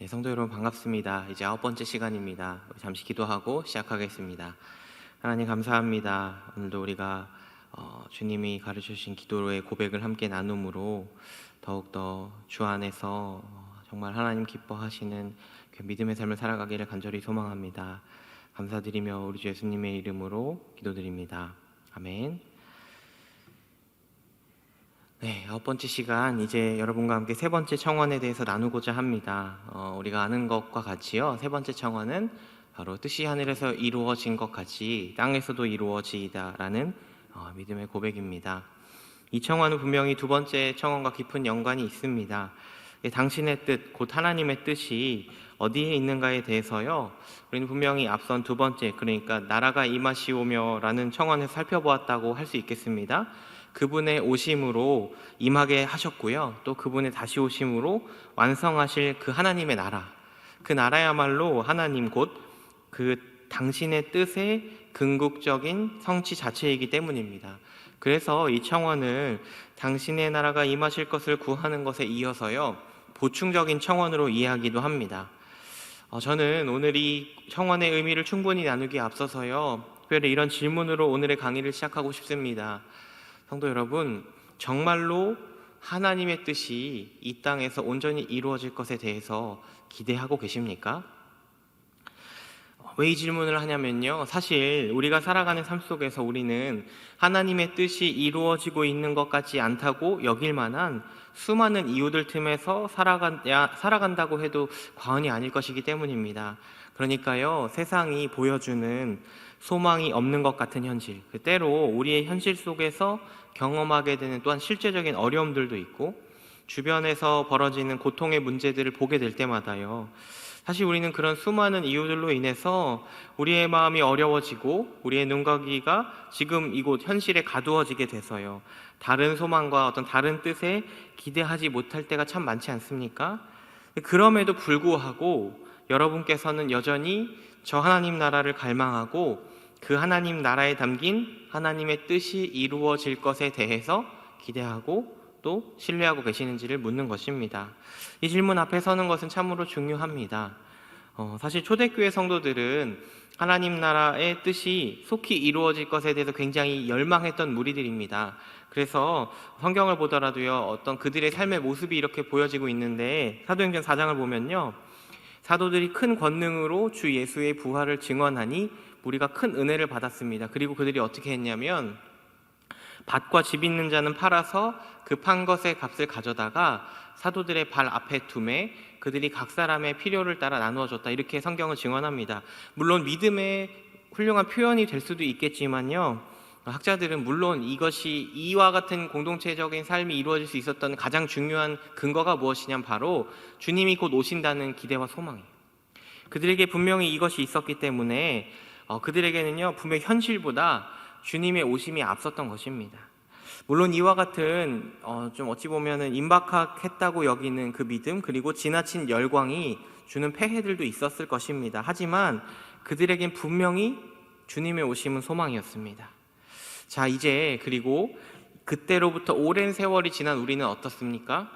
네, 성도 여러분 반갑습니다. 이제 아홉 번째 시간입니다. 잠시 기도하고 시작하겠습니다. 하나님 감사합니다. 오늘도 우리가 어, 주님이 가르쳐 주신 기도의 고백을 함께 나눔으로 더욱더 주 안에서 어, 정말 하나님 기뻐하시는 그 믿음의 삶을 살아가기를 간절히 소망합니다. 감사드리며 우리 주 예수님의 이름으로 기도드립니다. 아멘. 네, 아홉 번째 시간 이제 여러분과 함께 세 번째 청원에 대해서 나누고자 합니다. 어, 우리가 아는 것과 같이요. 세 번째 청원은 바로 뜻이 하늘에서 이루어진 것 같이 땅에서도 이루어지이다라는 어, 믿음의 고백입니다. 이 청원은 분명히 두 번째 청원과 깊은 연관이 있습니다. 예, 당신의 뜻, 곧 하나님의 뜻이 어디에 있는가에 대해서요. 우리는 분명히 앞선 두 번째, 그러니까 나라가 임하시오며라는 청원을 살펴보았다고 할 수 있겠습니다. 그분의 오심으로 임하게 하셨고요. 또 그분의 다시 오심으로 완성하실 그 하나님의 나라. 그 나라야말로 하나님 곧 그 당신의 뜻의 궁극적인 성취 자체이기 때문입니다. 그래서 이 청원을 당신의 나라가 임하실 것을 구하는 것에 이어서요. 보충적인 청원으로 이해하기도 합니다. 어, 저는 오늘 이 청원의 의미를 충분히 나누기에 앞서서요. 특별히 이런 질문으로 오늘의 강의를 시작하고 싶습니다. 성도 여러분, 정말로 하나님의 뜻이 이 땅에서 온전히 이루어질 것에 대해서 기대하고 계십니까? 왜 이 질문을 하냐면요. 사실 우리가 살아가는 삶 속에서 우리는 하나님의 뜻이 이루어지고 있는 것 같지 않다고 여길 만한 수많은 이유들 틈에서 살아간야, 살아간다고 해도 과언이 아닐 것이기 때문입니다. 그러니까요, 세상이 보여주는 소망이 없는 것 같은 현실, 그 때로 우리의 현실 속에서 경험하게 되는 또한 실제적인 어려움들도 있고, 주변에서 벌어지는 고통의 문제들을 보게 될 때마다요, 사실 우리는 그런 수많은 이유들로 인해서 우리의 마음이 어려워지고 우리의 눈가기가 지금 이곳 현실에 가두어지게 돼서요. 다른 소망과 어떤 다른 뜻에 기대하지 못할 때가 참 많지 않습니까? 그럼에도 불구하고 여러분께서는 여전히 저 하나님 나라를 갈망하고 그 하나님 나라에 담긴 하나님의 뜻이 이루어질 것에 대해서 기대하고 또 신뢰하고 계시는지를 묻는 것입니다. 이 질문 앞에 서는 것은 참으로 중요합니다. 어, 사실 초대교회 성도들은 하나님 나라의 뜻이 속히 이루어질 것에 대해서 굉장히 열망했던 무리들입니다. 그래서 성경을 보더라도요, 어떤 그들의 삶의 모습이 이렇게 보여지고 있는데, 사도행전 4장을 보면요, 사도들이 큰 권능으로 주 예수의 부활을 증언하니 우리가 큰 은혜를 받았습니다. 그리고 그들이 어떻게 했냐면, 밭과 집 있는 자는 팔아서 그판 것의 값을 가져다가 사도들의 발 앞에 두매 그들이 각 사람의 필요를 따라 나누어 줬다. 이렇게 성경은 증언합니다. 물론 믿음의 훌륭한 표현이 될 수도 있겠지만요. 학자들은 물론 이것이 이와 같은 공동체적인 삶이 이루어질 수 있었던 가장 중요한 근거가 무엇이냐면 바로 주님이 곧 오신다는 기대와 소망이에요. 그들에게 분명히 이것이 있었기 때문에 어, 그들에게는요 분명 현실보다 주님의 오심이 앞섰던 것입니다. 물론 이와 같은 어, 좀 어찌 보면은 임박했다고 여기는 그 믿음 그리고 지나친 열광이 주는 폐해들도 있었을 것입니다. 하지만 그들에겐 분명히 주님의 오심은 소망이었습니다. 자 이제 그리고 그때로부터 오랜 세월이 지난 우리는 어떻습니까?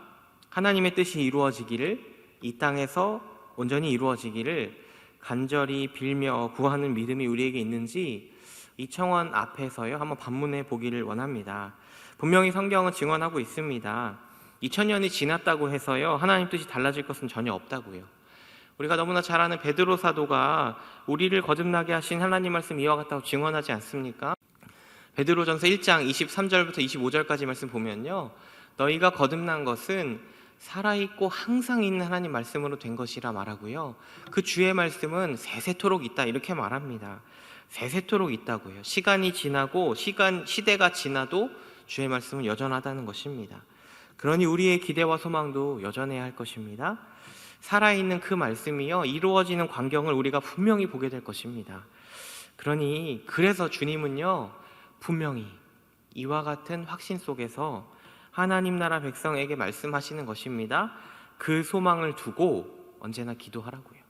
하나님의 뜻이 이루어지기를 이 땅에서 온전히 이루어지기를 간절히 빌며 구하는 믿음이 우리에게 있는지 이 청원 앞에서요 한번 반문해 보기를 원합니다. 분명히 성경은 증언하고 있습니다. 2000년이 지났다고 해서요 하나님 뜻이 달라질 것은 전혀 없다고요. 우리가 너무나 잘 아는 베드로 사도가 우리를 거듭나게 하신 하나님 말씀 이와 같다고 증언하지 않습니까? 베드로전서 1장 23절부터 25절까지 말씀 보면요. 너희가 거듭난 것은 살아있고 항상 있는 하나님 말씀으로 된 것이라 말하고요. 그 주의 말씀은 세세토록 있다 이렇게 말합니다. 세세토록 있다고요. 시간이 지나고 시간 시대가 지나도 주의 말씀은 여전하다는 것입니다. 그러니 우리의 기대와 소망도 여전해야 할 것입니다. 살아있는 그 말씀이요 이루어지는 광경을 우리가 분명히 보게 될 것입니다. 그러니 그래서 주님은요 분명히 이와 같은 확신 속에서 하나님 나라 백성에게 말씀하시는 것입니다. 그 소망을 두고 언제나 기도하라고요.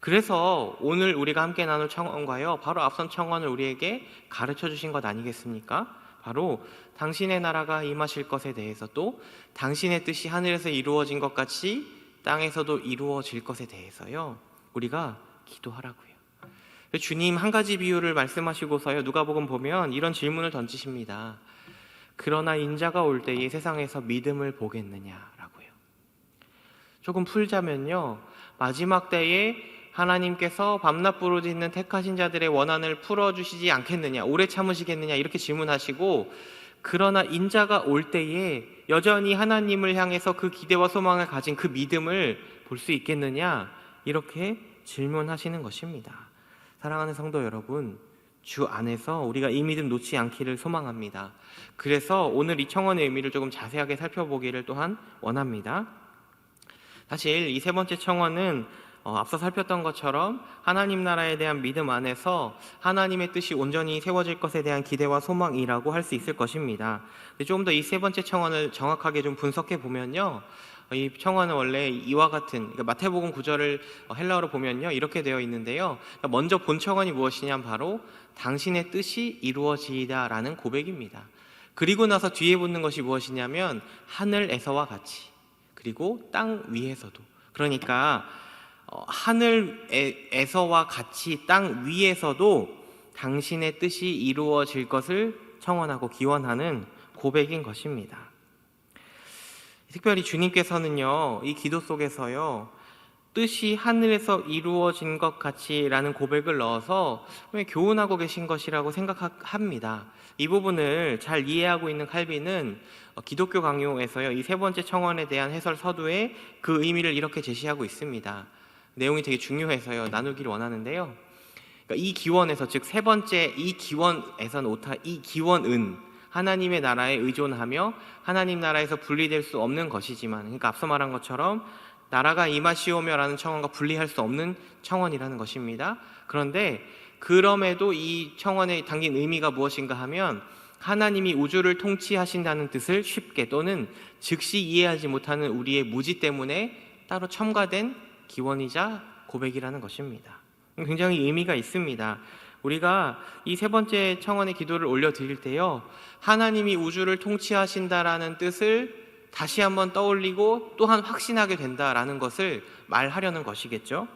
그래서 오늘 우리가 함께 나눌 청원과요, 바로 앞선 청원을 우리에게 가르쳐 주신 것 아니겠습니까? 바로 당신의 나라가 임하실 것에 대해서 또 당신의 뜻이 하늘에서 이루어진 것 같이 땅에서도 이루어질 것에 대해서요. 우리가 기도하라고요. 주님 한 가지 비유를 말씀하시고서요. 누가복음 보면 이런 질문을 던지십니다. 그러나 인자가 올 때에 세상에서 믿음을 보겠느냐라고요. 조금 풀자면요. 마지막 때에 하나님께서 밤낮 부르짖는 택하신 자들의 원한을 풀어 주시지 않겠느냐, 오래 참으시겠느냐 이렇게 질문하시고 그러나 인자가 올 때에 여전히 하나님을 향해서 그 기대와 소망을 가진 그 믿음을 볼 수 있겠느냐 이렇게 질문하시는 것입니다. 사랑하는 성도 여러분, 주 안에서 우리가 이 믿음 놓지 않기를 소망합니다. 그래서 오늘 이 청원의 의미를 조금 자세하게 살펴보기를 또한 원합니다. 사실 이 세 번째 청원은 어, 앞서 살폈던 것처럼 하나님 나라에 대한 믿음 안에서 하나님의 뜻이 온전히 세워질 것에 대한 기대와 소망이라고 할 수 있을 것입니다. 조금 더 이 세 번째 청원을 정확하게 좀 분석해 보면요. 이 청원은 원래 이와 같은 그러니까 마태복음 구절을 어, 헬라어로 보면요 이렇게 되어 있는데요. 그러니까 먼저 본 청원이 무엇이냐면 바로 당신의 뜻이 이루어지이다라는 고백입니다. 그리고 나서 뒤에 붙는 것이 무엇이냐면 하늘에서와 같이 그리고 땅 위에서도 그러니까 어, 하늘에서와 같이 땅 위에서도 당신의 뜻이 이루어질 것을 청원하고 기원하는 고백인 것입니다. 특별히 주님께서는요, 이 기도 속에서요, 뜻이 하늘에서 이루어진 것 같이라는 고백을 넣어서 교훈하고 계신 것이라고 생각합니다. 이 부분을 잘 이해하고 있는 칼빈은 기독교 강요에서요, 이 세 번째 청원에 대한 해설 서두에 그 의미를 이렇게 제시하고 있습니다. 내용이 되게 중요해서요, 나누기를 원하는데요. 그러니까 이 기원에서, 즉, 세 번째 이 기원에서는 오타, 이 기원은 하나님의 나라에 의존하며 하나님 나라에서 분리될 수 없는 것이지만 그러니까 앞서 말한 것처럼 나라가 임하시오며라는 청원과 분리할 수 없는 청원이라는 것입니다. 그런데 그럼에도 이 청원에 담긴 의미가 무엇인가 하면 하나님이 우주를 통치하신다는 뜻을 쉽게 또는 즉시 이해하지 못하는 우리의 무지 때문에 따로 첨가된 기원이자 고백이라는 것입니다. 굉장히 의미가 있습니다. 우리가 이 세 번째 청원의 기도를 올려 드릴 때요, 하나님이 우주를 통치하신다라는 뜻을 다시 한번 떠올리고 또한 확신하게 된다라는 것을 말하려는 것이겠죠.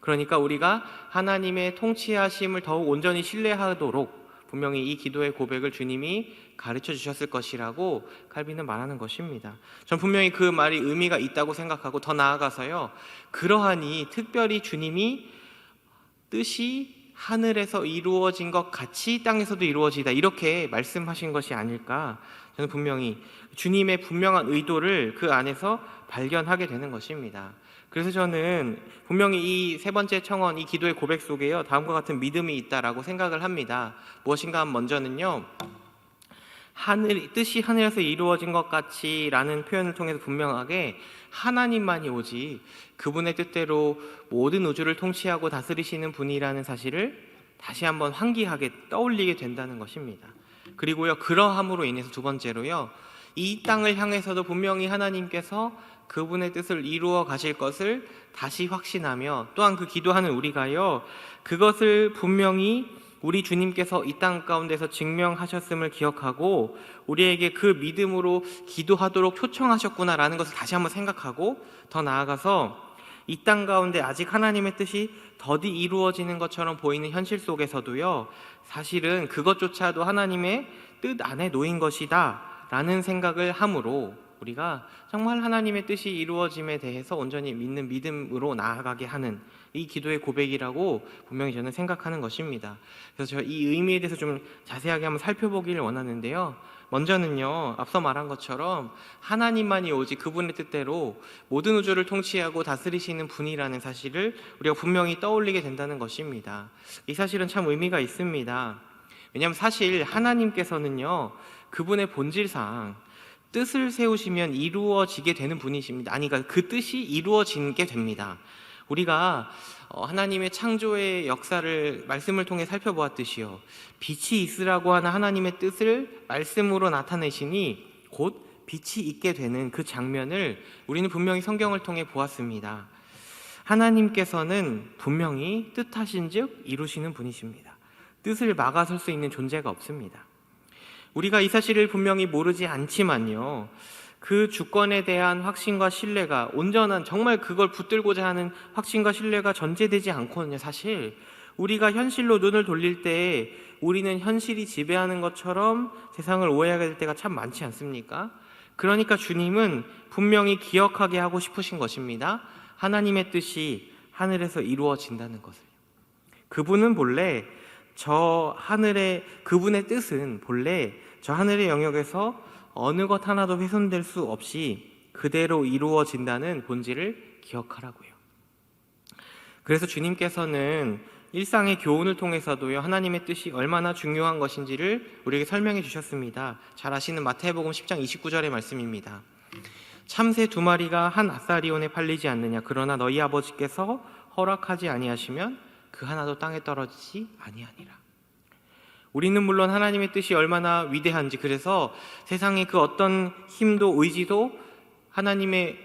그러니까 우리가 하나님의 통치하심을 더욱 온전히 신뢰하도록 분명히 이 기도의 고백을 주님이 가르쳐 주셨을 것이라고 칼빈은 말하는 것입니다. 전 분명히 그 말이 의미가 있다고 생각하고 더 나아가서요. 그러하니 특별히 주님이 뜻이 하늘에서 이루어진 것 같이 땅에서도 이루어지다 이렇게 말씀하신 것이 아닐까 저는 분명히 주님의 분명한 의도를 그 안에서 발견하게 되는 것입니다. 그래서 저는 분명히 이 세 번째 청원, 이 기도의 고백 속에요 다음과 같은 믿음이 있다라고 생각을 합니다. 무엇인가 먼저는요. 하늘 뜻이 하늘에서 이루어진 것 같이라는 표현을 통해서 분명하게 하나님만이 오직 그분의 뜻대로 모든 우주를 통치하고 다스리시는 분이라는 사실을 다시 한번 환기하게 떠올리게 된다는 것입니다. 그리고요, 그러함으로 인해서 두 번째로요, 이 땅을 향해서도 분명히 하나님께서 그분의 뜻을 이루어 가실 것을 다시 확신하며 또한 그 기도하는 우리가요, 그것을 분명히 우리 주님께서 이 땅 가운데서 증명하셨음을 기억하고 우리에게 그 믿음으로 기도하도록 초청하셨구나라는 것을 다시 한번 생각하고 더 나아가서 이 땅 가운데 아직 하나님의 뜻이 더디 이루어지는 것처럼 보이는 현실 속에서도요, 사실은 그것조차도 하나님의 뜻 안에 놓인 것이다 라는 생각을 함으로 우리가 정말 하나님의 뜻이 이루어짐에 대해서 온전히 믿는 믿음으로 나아가게 하는 이 기도의 고백이라고 분명히 저는 생각하는 것입니다. 그래서 이 의미에 대해서 좀 자세하게 한번 살펴보기를 원하는데요. 먼저는요, 앞서 말한 것처럼 하나님만이 오직 그분의 뜻대로 모든 우주를 통치하고 다스리시는 분이라는 사실을 우리가 분명히 떠올리게 된다는 것입니다. 이 사실은 참 의미가 있습니다. 왜냐하면 사실 하나님께서는요, 그분의 본질상 뜻을 세우시면 이루어지게 되는 분이십니다. 아니, 그러니까 그 뜻이 이루어지게 됩니다. 우리가 어, 하나님의 창조의 역사를 말씀을 통해 살펴보았듯이요. 빛이 있으라고 하는 하나님의 뜻을 말씀으로 나타내시니 곧 빛이 있게 되는 그 장면을 우리는 분명히 성경을 통해 보았습니다. 하나님께서는 분명히 뜻하신 즉 이루시는 분이십니다. 뜻을 막아설 수 있는 존재가 없습니다. 우리가 이 사실을 분명히 모르지 않지만요. 그 주권에 대한 확신과 신뢰가 온전한 정말 그걸 붙들고자 하는 확신과 신뢰가 전제되지 않거든요. 사실 우리가 현실로 눈을 돌릴 때 우리는 현실이 지배하는 것처럼 세상을 오해하게 될 때가 참 많지 않습니까? 그러니까 주님은 분명히 기억하게 하고 싶으신 것입니다. 하나님의 뜻이 하늘에서 이루어진다는 것을. 그분은 본래 저 하늘의 그분의 뜻은 본래 저 하늘의 영역에서 어느 것 하나도 훼손될 수 없이 그대로 이루어진다는 본질을 기억하라고요. 그래서 주님께서는 일상의 교훈을 통해서도요 하나님의 뜻이 얼마나 중요한 것인지를 우리에게 설명해 주셨습니다. 잘 아시는 마태복음 10장 29절의 말씀입니다. 참새 두 마리가 한 아사리온에 팔리지 않느냐 그러나 너희 아버지께서 허락하지 아니하시면 그 하나도 땅에 떨어지지 아니하니라. 우리는 물론 하나님의 뜻이 얼마나 위대한지 그래서 세상의 그 어떤 힘도 의지도 하나님의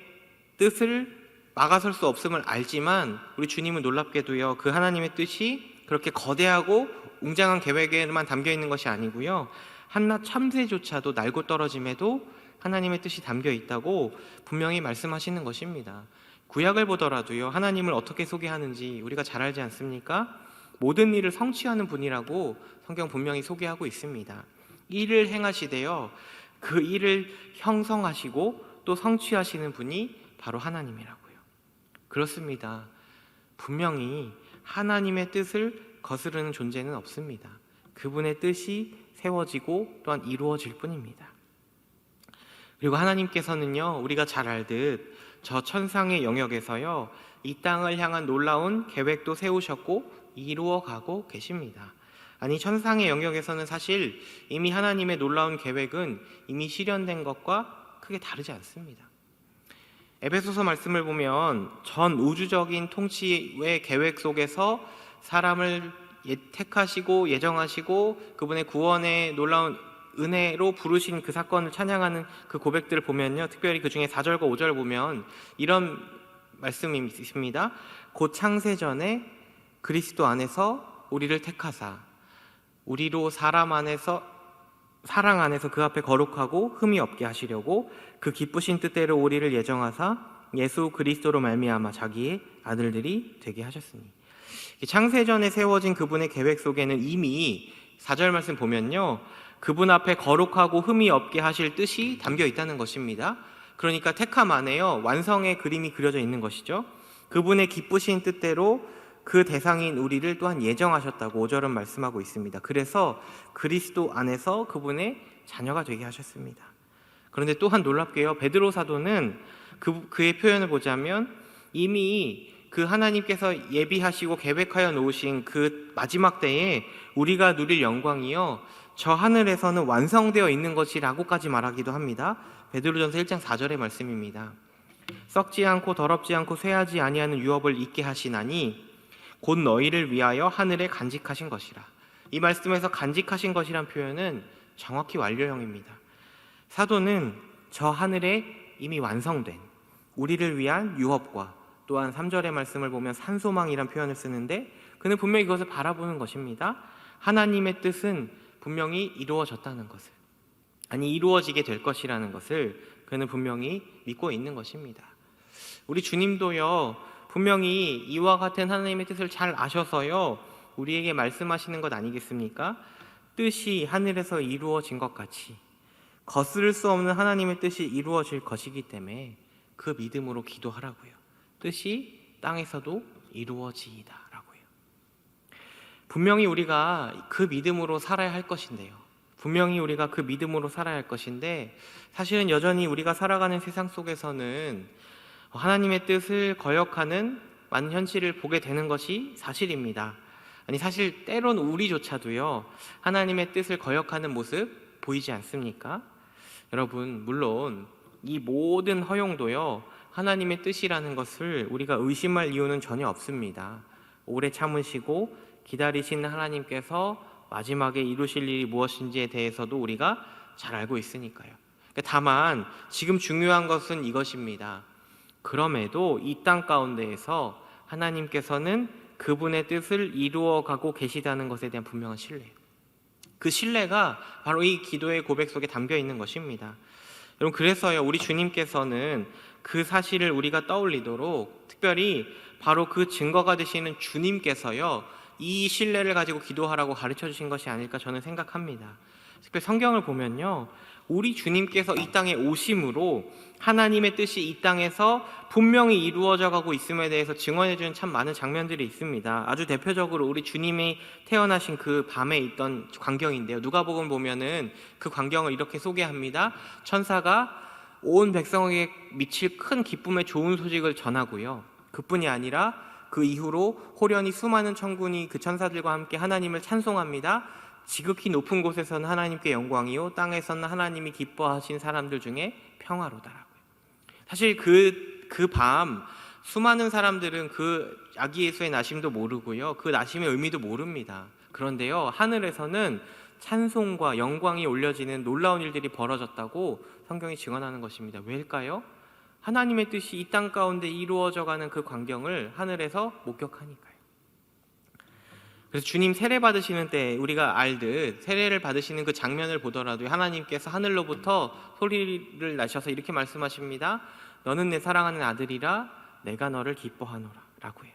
뜻을 막아설 수 없음을 알지만 우리 주님은 놀랍게도요 그 하나님의 뜻이 그렇게 거대하고 웅장한 계획에만 담겨 있는 것이 아니고요 한낱 참새조차도 날고 떨어짐에도 하나님의 뜻이 담겨 있다고 분명히 말씀하시는 것입니다. 구약을 보더라도요 하나님을 어떻게 소개하는지 우리가 잘 알지 않습니까? 모든 일을 성취하는 분이라고 성경 분명히 소개하고 있습니다. 일을 행하시되요 그 일을 형성하시고 또 성취하시는 분이 바로 하나님이라고요. 그렇습니다. 분명히 하나님의 뜻을 거스르는 존재는 없습니다. 그분의 뜻이 세워지고 또한 이루어질 뿐입니다. 그리고 하나님께서는요, 우리가 잘 알듯 저 천상의 영역에서요, 이 땅을 향한 놀라운 계획도 세우셨고 이루어 가고 계십니다. 아니, 천상의 영역에서는 사실 이미 하나님의 놀라운 계획은 이미 실현된 것과 크게 다르지 않습니다. 에베소서 말씀을 보면 전 우주적인 통치의 계획 속에서 사람을 예- 택하시고 예정하시고 그분의 구원의 놀라운 은혜로 부르신 그 사건을 찬양하는 그 고백들을 보면요. 특별히 그 중에 4절과 5절 보면 이런 말씀이 있습니다. 곧 창세 전에 그리스도 안에서 우리를 택하사 우리로 사람 안에서 사랑 안에서 그 앞에 거룩하고 흠이 없게 하시려고 그 기쁘신 뜻대로 우리를 예정하사 예수 그리스도로 말미암아 자기의 아들들이 되게 하셨으니. 창세전에 세워진 그분의 계획 속에는 이미 4절 말씀 보면요 그분 앞에 거룩하고 흠이 없게 하실 뜻이 담겨 있다는 것입니다. 그러니까 택함 안에요 완성의 그림이 그려져 있는 것이죠. 그분의 기쁘신 뜻대로 그 대상인 우리를 또한 예정하셨다고 5절은 말씀하고 있습니다. 그래서 그리스도 안에서 그분의 자녀가 되게 하셨습니다. 그런데 또한 놀랍게요. 베드로 사도는 그, 그의 표현을 보자면 이미 그 하나님께서 예비하시고 계획하여 놓으신 그 마지막 때에 우리가 누릴 영광이요. 저 하늘에서는 완성되어 있는 것이라고까지 말하기도 합니다. 베드로전서 1장 4절의 말씀입니다. 썩지 않고 더럽지 않고 쇠하지 아니하는 유업을 잊게 하시나니 곧 너희를 위하여 하늘에 간직하신 것이라. 이 말씀에서 간직하신 것이란 표현은 정확히 완료형입니다. 사도는 저 하늘에 이미 완성된 우리를 위한 유업과 또한 3절의 말씀을 보면 산소망이란 표현을 쓰는데 그는 분명히 그것을 바라보는 것입니다. 하나님의 뜻은 분명히 이루어졌다는 것을 아니 이루어지게 될 것이라는 것을 그는 분명히 믿고 있는 것입니다. 우리 주님도요 분명히 이와 같은 하나님의 뜻을 잘 아셔서요, 우리에게 말씀하시는 것 아니겠습니까? 뜻이 하늘에서 이루어진 것 같이 거스를 수 없는 하나님의 뜻이 이루어질 것이기 때문에 그 믿음으로 기도하라고요. 뜻이 땅에서도 이루어지이다라고요. 분명히 우리가 그 믿음으로 살아야 할 것인데요. 분명히 우리가 그 믿음으로 살아야 할 것인데 사실은 여전히 우리가 살아가는 세상 속에서는 하나님의 뜻을 거역하는 많은 현실을 보게 되는 것이 사실입니다. 아니 사실 때론 우리조차도요 하나님의 뜻을 거역하는 모습 보이지 않습니까? 여러분 물론 이 모든 허용도요 하나님의 뜻이라는 것을 우리가 의심할 이유는 전혀 없습니다. 오래 참으시고 기다리시는 하나님께서 마지막에 이루실 일이 무엇인지에 대해서도 우리가 잘 알고 있으니까요. 다만 지금 중요한 것은 이것입니다. 그럼에도 이 땅 가운데에서 하나님께서는 그분의 뜻을 이루어 가고 계시다는 것에 대한 분명한 신뢰. 그 신뢰가 바로 이 기도의 고백 속에 담겨 있는 것입니다. 여러분 그래서요 우리 주님께서는 그 사실을 우리가 떠올리도록 특별히 바로 그 증거가 되시는 주님께서요 이 신뢰를 가지고 기도하라고 가르쳐 주신 것이 아닐까 저는 생각합니다. 특별히 성경을 보면요 우리 주님께서 이 땅에 오심으로 하나님의 뜻이 이 땅에서 분명히 이루어져 가고 있음에 대해서 증언해 주는 참 많은 장면들이 있습니다. 아주 대표적으로 우리 주님이 태어나신 그 밤에 있던 광경인데요. 누가복음 보면은 그 광경을 이렇게 소개합니다. 천사가 온 백성에게 미칠 큰 기쁨의 좋은 소식을 전하고요. 그뿐이 아니라 그 이후로 호련히 수많은 천군이 그 천사들과 함께 하나님을 찬송합니다. 지극히 높은 곳에서는 하나님께 영광이요 땅에서는 하나님이 기뻐하신 사람들 중에 평화로다라고요. 사실 그 그 밤 수많은 사람들은 그 아기 예수의 나심도 모르고요. 그 나심의 의미도 모릅니다. 그런데요. 하늘에서는 찬송과 영광이 올려지는 놀라운 일들이 벌어졌다고 성경이 증언하는 것입니다. 왜일까요? 하나님의 뜻이 이 땅 가운데 이루어져 가는 그 광경을 하늘에서 목격하니까요. 그래서 주님 세례 받으시는 때 우리가 알듯 세례를 받으시는 그 장면을 보더라도 하나님께서 하늘로부터 소리를 나셔서 이렇게 말씀하십니다. 너는 내 사랑하는 아들이라 내가 너를 기뻐하노라라고 해요.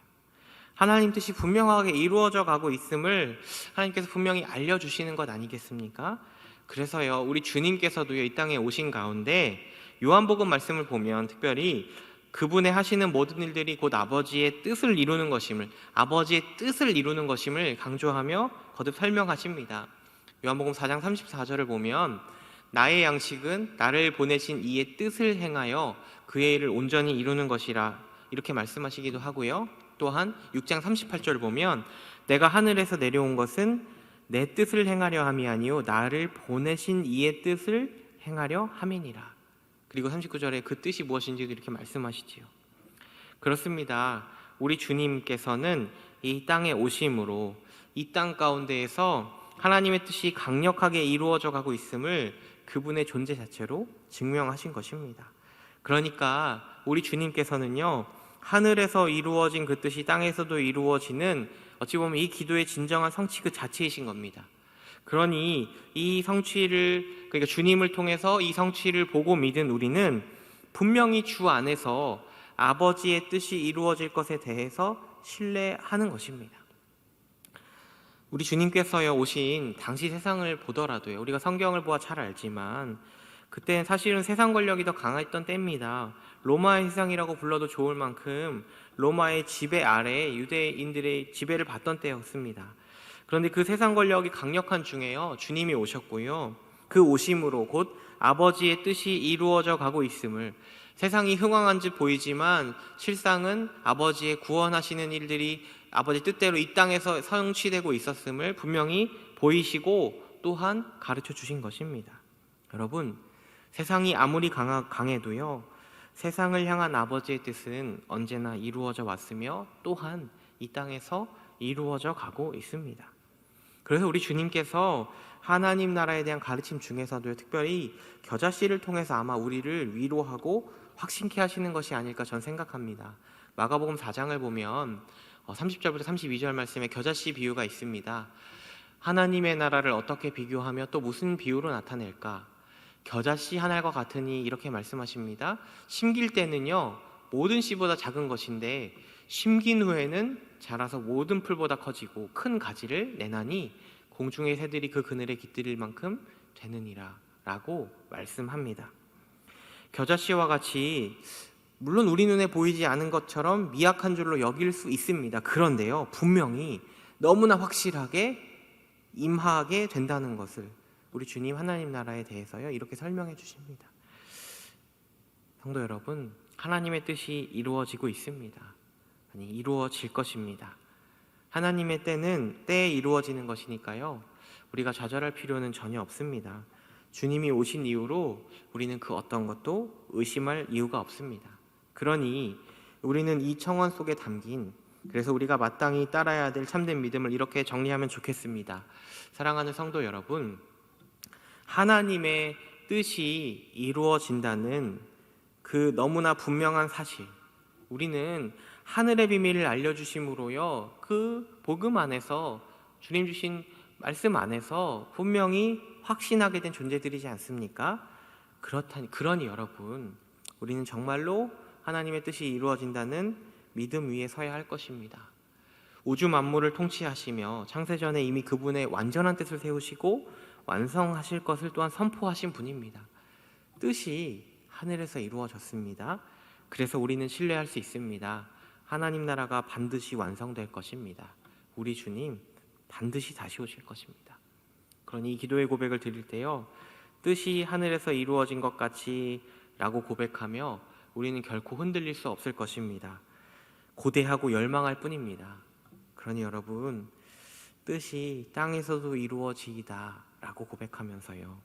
하나님 뜻이 분명하게 이루어져 가고 있음을 하나님께서 분명히 알려 주시는 것 아니겠습니까? 그래서요. 우리 주님께서도요. 이 땅에 오신 가운데 요한복음 말씀을 보면 특별히 그분의 하시는 모든 일들이 곧 아버지의 뜻을 이루는 것임을 아버지의 뜻을 이루는 것임을 강조하며 거듭 설명하십니다. 요한복음 4장 34절을 보면 나의 양식은 나를 보내신 이의 뜻을 행하여 그의 일을 온전히 이루는 것이라 이렇게 말씀하시기도 하고요. 또한 6장 38절을 보면 내가 하늘에서 내려온 것은 내 뜻을 행하려 함이 아니요 나를 보내신 이의 뜻을 행하려 함이니라. 그리고 39절에 그 뜻이 무엇인지도 이렇게 말씀하시지요. 그렇습니다. 우리 주님께서는 이 땅에 오심으로 이 땅 가운데에서 하나님의 뜻이 강력하게 이루어져 가고 있음을 그분의 존재 자체로 증명하신 것입니다. 그러니까 우리 주님께서는요, 하늘에서 이루어진 그 뜻이 땅에서도 이루어지는 어찌 보면 이 기도의 진정한 성취 그 자체이신 겁니다. 그러니 이 성취를 그러니까 주님을 통해서 이 성취를 보고 믿은 우리는 분명히 주 안에서 아버지의 뜻이 이루어질 것에 대해서 신뢰하는 것입니다. 우리 주님께서요 오신 당시 세상을 보더라도요 우리가 성경을 보아 잘 알지만 그때는 사실은 세상 권력이 더 강했던 때입니다. 로마의 세상이라고 불러도 좋을 만큼 로마의 지배 아래 유대인들의 지배를 받던 때였습니다. 그런데 그 세상 권력이 강력한 중에요. 주님이 오셨고요. 그 오심으로 곧 아버지의 뜻이 이루어져 가고 있음을 세상이 흥왕한 듯 보이지만 실상은 아버지의 구원하시는 일들이 아버지 뜻대로 이 땅에서 성취되고 있었음을 분명히 보이시고 또한 가르쳐 주신 것입니다. 여러분, 세상이 아무리 강하, 강해도요, 세상을 향한 아버지의 뜻은 언제나 이루어져 왔으며 또한 이 땅에서 이루어져 가고 있습니다. 그래서 우리 주님께서 하나님 나라에 대한 가르침 중에서도 특별히 겨자씨를 통해서 아마 우리를 위로하고 확신케 하시는 것이 아닐까 전 생각합니다. 마가복음 4장을 보면 30절부터 32절 말씀에 겨자씨 비유가 있습니다. 하나님의 나라를 어떻게 비교하며 또 무슨 비유로 나타낼까? 겨자씨 한 알과 같으니 이렇게 말씀하십니다. 심길 때는요 모든 씨보다 작은 것인데 심긴 후에는 자라서 모든 풀보다 커지고 큰 가지를 내나니 공중의 새들이 그 그늘에 깃들일 만큼 되느니라 라고 말씀합니다. 겨자씨와 같이 물론 우리 눈에 보이지 않은 것처럼 미약한 줄로 여길 수 있습니다. 그런데요, 분명히 너무나 확실하게 임하게 된다는 것을 우리 주님 하나님 나라에 대해서요 이렇게 설명해 주십니다. 성도 여러분, 하나님의 뜻이 이루어지고 있습니다. 아니 이루어질 것입니다. 하나님의 때는 때에 이루어지는 것이니까요. 우리가 좌절할 필요는 전혀 없습니다. 주님이 오신 이후로 우리는 그 어떤 것도 의심할 이유가 없습니다. 그러니 우리는 이 청원 속에 담긴 그래서 우리가 마땅히 따라야 될 참된 믿음을 이렇게 정리하면 좋겠습니다. 사랑하는 성도 여러분, 하나님의 뜻이 이루어진다는 그 너무나 분명한 사실, 우리는 하늘의 비밀을 알려주심으로요, 그 복음 안에서 주님 주신 말씀 안에서 분명히 확신하게 된 존재들이지 않습니까? 그렇다니 그러니 여러분 우리는 정말로 하나님의 뜻이 이루어진다는 믿음 위에 서야 할 것입니다. 우주 만물을 통치하시며 창세전에 이미 그분의 완전한 뜻을 세우시고 완성하실 것을 또한 선포하신 분입니다. 뜻이 하늘에서 이루어졌습니다. 그래서 우리는 신뢰할 수 있습니다. 하나님 나라가 반드시 완성될 것입니다. 우리 주님 반드시 다시 오실 것입니다. 그러니 이 기도의 고백을 드릴 때요. 뜻이 하늘에서 이루어진 것 같이 라고 고백하며 우리는 결코 흔들릴 수 없을 것입니다. 고대하고 열망할 뿐입니다. 그러니 여러분 뜻이 땅에서도 이루어지이다 라고 고백하면서요.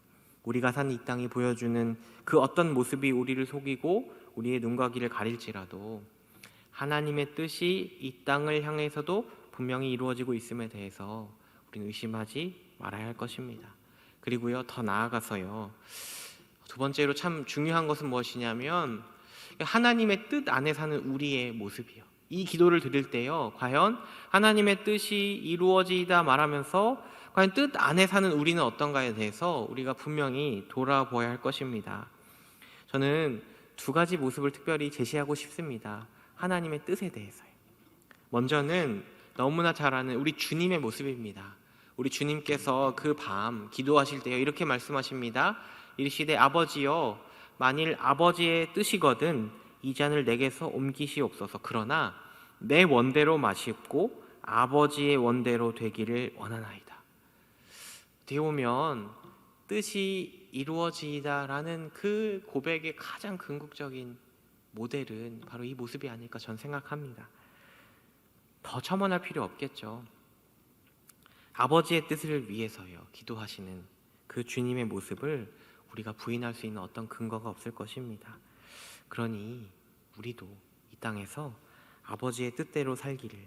우리가 산 이 땅이 보여주는 그 어떤 모습이 우리를 속이고 우리의 눈과 귀를 가릴지라도 하나님의 뜻이 이 땅을 향해서도 분명히 이루어지고 있음에 대해서 우리는 의심하지 말아야 할 것입니다. 그리고요 더 나아가서요 두 번째로 참 중요한 것은 무엇이냐면 하나님의 뜻 안에 사는 우리의 모습이요. 이 기도를 드릴 때요 과연 하나님의 뜻이 이루어지다 말하면서 과연 뜻 안에 사는 우리는 어떤가에 대해서 우리가 분명히 돌아보아야 할 것입니다. 저는 두 가지 모습을 특별히 제시하고 싶습니다. 하나님의 뜻에 대해서요. 먼저는 너무나 잘 아는 우리 주님의 모습입니다. 우리 주님께서 그 밤 기도하실 때요 이렇게 말씀하십니다. 이르시되 아버지여 만일 아버지의 뜻이거든 이 잔을 내게서 옮기시옵소서. 그러나 내 원대로 마시고 아버지의 원대로 되기를 원하나이다. 어떻게 보면 뜻이 이루어지다라는 그 고백의 가장 궁극적인 모델은 바로 이 모습이 아닐까 전 생각합니다. 더 첨언할 필요 없겠죠. 아버지의 뜻을 위해서요 기도하시는 그 주님의 모습을 우리가 부인할 수 있는 어떤 근거가 없을 것입니다. 그러니 우리도 이 땅에서 아버지의 뜻대로 살기를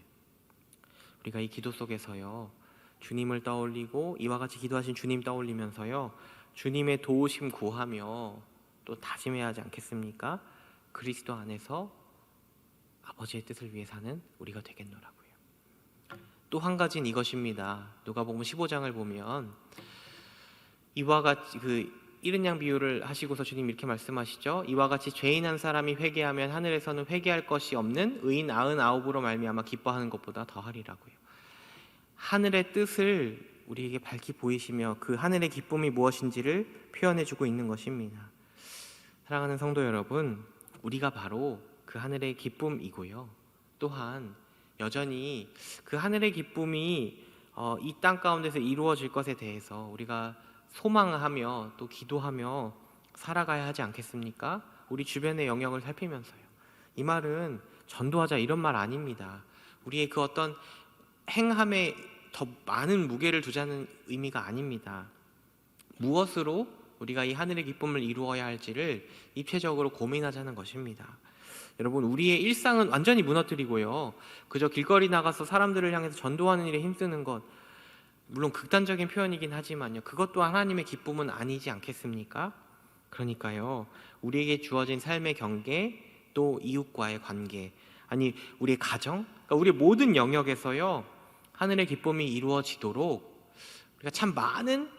우리가 이 기도 속에서요 주님을 떠올리고 이와 같이 기도하신 주님 떠올리면서요 주님의 도우심 구하며 또 다짐해야 하지 않겠습니까? 그리스도 안에서 아버지의 뜻을 위해 사는 우리가 되겠노라고요. 또 한 가지는 이것입니다. 누가복음 15장을 보면 이와 같이 그 이른 양 비유를 하시고서 주님 이렇게 말씀하시죠. 이와 같이 죄인 한 사람이 회개하면 하늘에서는 회개할 것이 없는 의인 아흔 아홉으로 말미암아 기뻐하는 것보다 더하리라고요. 하늘의 뜻을 우리에게 밝히 보이시며 그 하늘의 기쁨이 무엇인지를 표현해 주고 있는 것입니다. 사랑하는 성도 여러분, 우리가 바로 그 하늘의 기쁨이고요. 또한 여전히 그 하늘의 기쁨이 어, 이땅 가운데서 이루어질 것에 대해서 우리가 소망하며 또 기도하며 살아가야 하지 않겠습니까? 우리 주변의 영역을 살피면서요. 이 말은 전도하자 이런 말 아닙니다. 우리의 그 어떤 행함에 더 많은 무게를 두자는 의미가 아닙니다. 무엇으로 우리가 이 하늘의 기쁨을 이루어야 할지를 입체적으로 고민하자는 것입니다. 여러분, 우리의 일상은 완전히 무너뜨리고요. 그저 길거리 나가서 사람들을 향해서 전도하는 일에 힘쓰는 것, 물론 극단적인 표현이긴 하지만요. 그것도 하나님의 기쁨은 아니지 않겠습니까? 그러니까요. 우리에게 주어진 삶의 경계, 또 이웃과의 관계, 아니 우리의 가정, 그러니까 우리 모든 영역에서요. 하늘의 기쁨이 이루어지도록 우리가 참 많은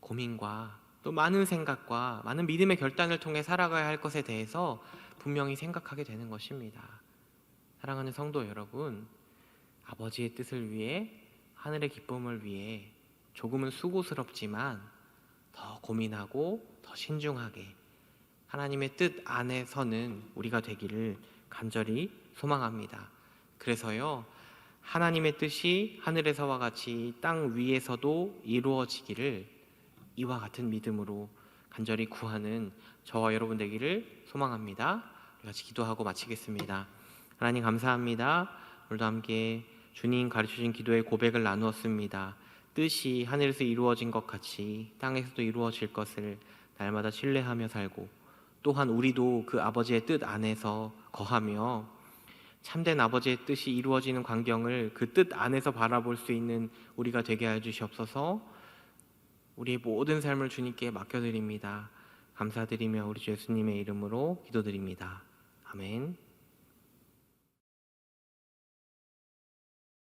고민과 또 많은 생각과 많은 믿음의 결단을 통해 살아가야 할 것에 대해서 분명히 생각하게 되는 것입니다. 사랑하는 성도 여러분, 아버지의 뜻을 위해 하늘의 기쁨을 위해 조금은 수고스럽지만 더 고민하고 더 신중하게 하나님의 뜻 안에서는 우리가 되기를 간절히 소망합니다. 그래서요, 하나님의 뜻이 하늘에서와 같이 땅 위에서도 이루어지기를 이와 같은 믿음으로 간절히 구하는 저와 여러분 되기를 소망합니다. 같이 기도하고 마치겠습니다. 하나님 감사합니다. 오늘도 함께 주님 가르쳐주신 기도의 고백을 나누었습니다. 뜻이 하늘에서 이루어진 것 같이 땅에서도 이루어질 것을 날마다 신뢰하며 살고 또한 우리도 그 아버지의 뜻 안에서 거하며 참된 아버지의 뜻이 이루어지는 광경을 그 뜻 안에서 바라볼 수 있는 우리가 되게 하여 주시옵소서. 우리의 모든 삶을 주님께 맡겨드립니다. 감사드리며 우리 주 예수님의 이름으로 기도드립니다. 아멘.